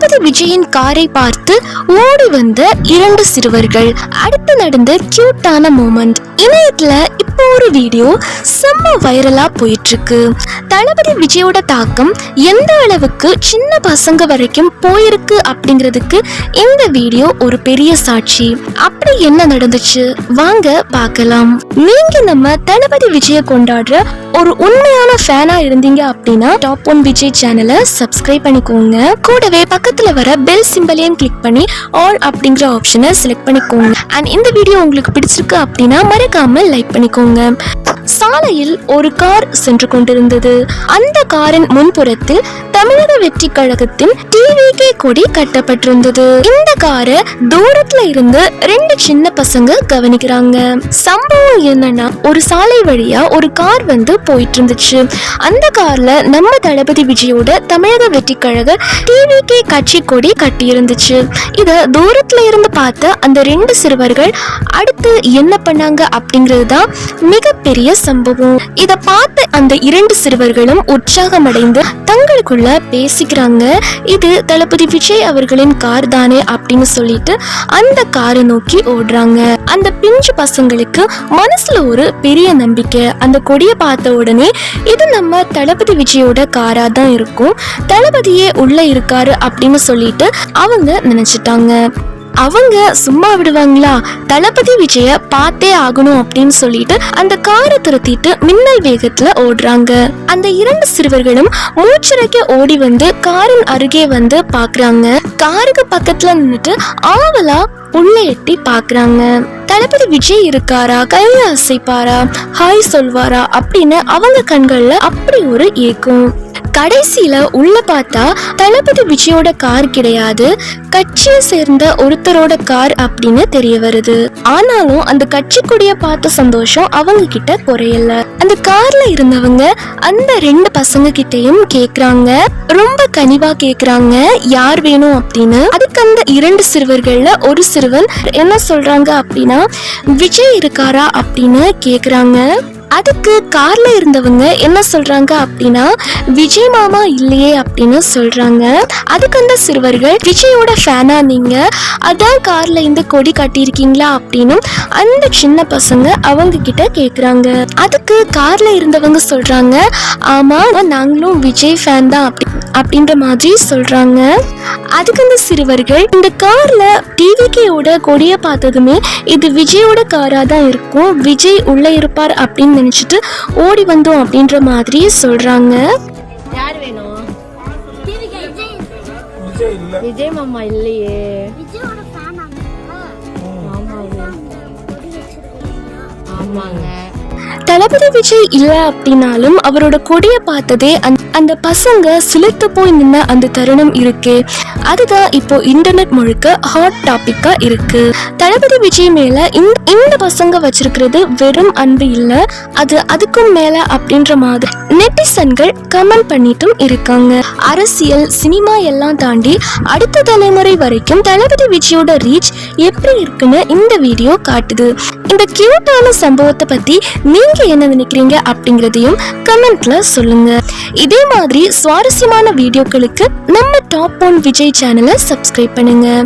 தளபதி விஜயின் காரை பார்த்து ஓடி வந்த இரண்டு சிறுவர்கள். அடுத்து நடந்த கியூட்டான மூமெண்ட் இணையத்துல இப்போ ஒரு வீடியோ செம்ம வைரலா போயிட்டு இருக்கு தளபதி விஜயோட தாக்கம் எந்த அளவுக்கு சின்ன பசங்க வரைக்கும் போயிருக்கு அப்படிங்கிறதுக்கு இந்த வீடியோ ஒரு பெரிய சாட்சி. அப்படி என்ன நடந்துச்சு? வாங்க பார்க்கலாம். நீங்க நம்ம தளபதி விஜய கொண்டாடுற ஒரு உண்மையான ஃபேனா இருந்தீங்க அப்படின்னா டாப் ஒன் விஜய் சேனலை சப்ஸ்கிரைப் பண்ணிக்கோங்க. கூடவே பக்கத்துல வர பெல் சிம்பலையும் கிளிக் பண்ணி ஆல் அப்படிங்கிற ஆப்ஷனை செலக்ட் பண்ணிக்கோங்க. அண்ட் இந்த வீடியோ உங்களுக்கு பிடிச்சிருக்கு அப்படின்னா மறக்காம லைக் பண்ணிக்கோங்க. சாலையில் ஒரு கார் சென்று கொண்டிருந்தது. அந்த காரின் முன்புறத்தில் தமிழக வெற்றி கழகத்தின் டிவிகே கொடி கட்டப்பட்டிருந்தது. இந்த காரை தூரத்துல இருந்து ரெண்டு சின்ன பசங்க கவனிக்கிறாங்க. சம்பவம் என்னன்னா ஒரு சாலை வழியா ஒரு கார் வந்து போயிட்டு இருந்துச்சு அந்த கார்ல நம்ம தளபதி விஜயோட தமிழக வெற்றி கழக டிவிகே கட்சி கொடி கட்டி இருந்துச்சு இத தூரத்துல இருந்து பார்த்த அந்த ரெண்டு சிறுவர்கள் அடுத்து என்ன பண்ணாங்க அப்படிங்கிறது தான் மிகப்பெரிய சம்பவம். இத பார்த்து அந்த இரண்டு சிறுவர்களும் உற்சாகமடைந்து தங்களுக்குள்ள பேசிக்கிறாங்க. இது தளபதி விஜய் அவர்களின் கார் தானே அப்படின்னு சொல்லிட்டு அந்த காரை நோக்கி ஓடுறாங்க. அந்த பிஞ்சு பசங்களுக்கு மனசுல ஒரு பெரிய நம்பிக்கை. அந்த கொடியை பார்த்த உடனே இது நம்ம தளபதி விஜயோட காரா தான் இருக்கும். தளபதியே உள்ள இருக்காரு அப்படின்னு சொல்லிட்டு அவங்க நினைச்சிட்டாங்க. அவங்க சும்மா விடுவாங்களா? தளபதி விஜய பார்த்தே ஆகணும் அப்படின்னு சொல்லிட்டு அந்த காரை துரத்திட்டு மின்னல் வேகத்துல ஓடுறாங்க. அந்த இரண்டு சிறுவர்களும் மூச்சரைக்க ஓடி வந்து காரின் அருகே வந்து பாக்குறாங்க. காருக்கு பக்கத்துல நின்றுட்டு ஆவலா உள்ள எட்டி பாக்குறாங்க. தளபதி விஜய் இருக்காரா? கையை அசைப்பாரா? ஹாய் சொல்வாரா? அப்படின்னு அவங்க கண்கள்ல அப்படி ஒரு ஏக்கம். கடைசியில உள்ள பார்த்தா தளபதி விஜயோட கார் கிடையாது. கட்சியை சேர்ந்த ஒருத்தரோட கார் அப்படின்னு தெரிய வருது. ஆனாலும் அந்த கட்சி கொடிய பார்த்த சந்தோஷம் அவங்க கிட்ட குறையல. அந்த கார்ல இருந்தவங்க அந்த ரெண்டு பசங்க கிட்டயும் கேக்குறாங்க. ரொம்ப கனிவா கேக்குறாங்க. யார் வேணும் அப்படின்னு. அதுக்கு அந்த இரண்டு சிறுவர்கள்ல ஒரு சிறுவன் என்ன சொல்றாங்க அப்படின்னா விஜய் இருக்காரா? அப்படின்னு கேக்குறாங்க. அதுக்கு கார்ல இருந்தவங்க என்ன சொல்றாங்க அப்படின்னா விஜய் மாமா இல்லையே அப்படின்னு சொல்றாங்க. அதுக்கு அந்த சிறுவர்கள் விஜயோட ஃபேனா நீங்க? அதான் கார்ல இந்த கொடி கட்டியிருக்கீங்களா? அப்படின்னு அந்த சின்ன பசங்க அவங்க கிட்ட கேக்குறாங்க. அதுக்கு கார்ல இருந்தவங்க சொல்றாங்க ஆமா நாங்களும் விஜய் ஃபேன் தான் அப்படி அப்படின்ற மாதிரி சொல்றாங்க. அதுக்கு அந்த சிறுவர்கள் இந்த கார்ல டிவிகேயோட கொடியை பார்த்ததுமே இது விஜயோட காரா தான் இருக்கும். விஜய் உள்ள இருப்பார் அப்படின்னு நினைச்சிட்டு ஓடி வந்தோம் அப்படின்ற மாதிரி சொல்றாங்க. யார் வேணும்? விஜய் மாமா இல்லையே. விஜயோட ஃபேன் ஆமாங்க ஆமாங்க. தளபதி விஜய் இல்ல அப்படின்னாலும் அவரோட கொடியை பார்த்ததே அந்த- அந்த பசங்க சிலிர்த்து போய் நின்ன அந்த தருணம் இருக்கே. அதுதான் இப்போ இன்டர்நெட் முழுக்க ஹாட் டாபிக்கா இருக்கு. தளபதி விஜய் மேல இந்த இந்த பசங்க வச்சிருக்கிறது வெறும் அன்பு இல்ல. அது அதுக்கும் மேல அப்படின்ற மாதிரி நெட்டிசன்கள் கமெண்ட் பண்ணிட்டும் இருக்காங்க. அரசியல் சினிமா எல்லாம் தாண்டி அடுத்த தலைமுறை வரைக்கும் தளபதி விஜயோட ரீச் எப்படி இருக்குன்னு இந்த வீடியோ காட்டுது. இந்த கியூட்டான சம்பவத்தை பத்தி நீங்க என்ன நினைக்கிறீங்க அப்படிங்கறதையும் கமெண்ட்ல சொல்லுங்க. இதே மாதிரி சுவாரஸ்யமான வீடியோக்களுக்கு நம்ம டாப் ஒன் விஜய் சேனலை சப்ஸ்கிரைப் பண்ணுங்க.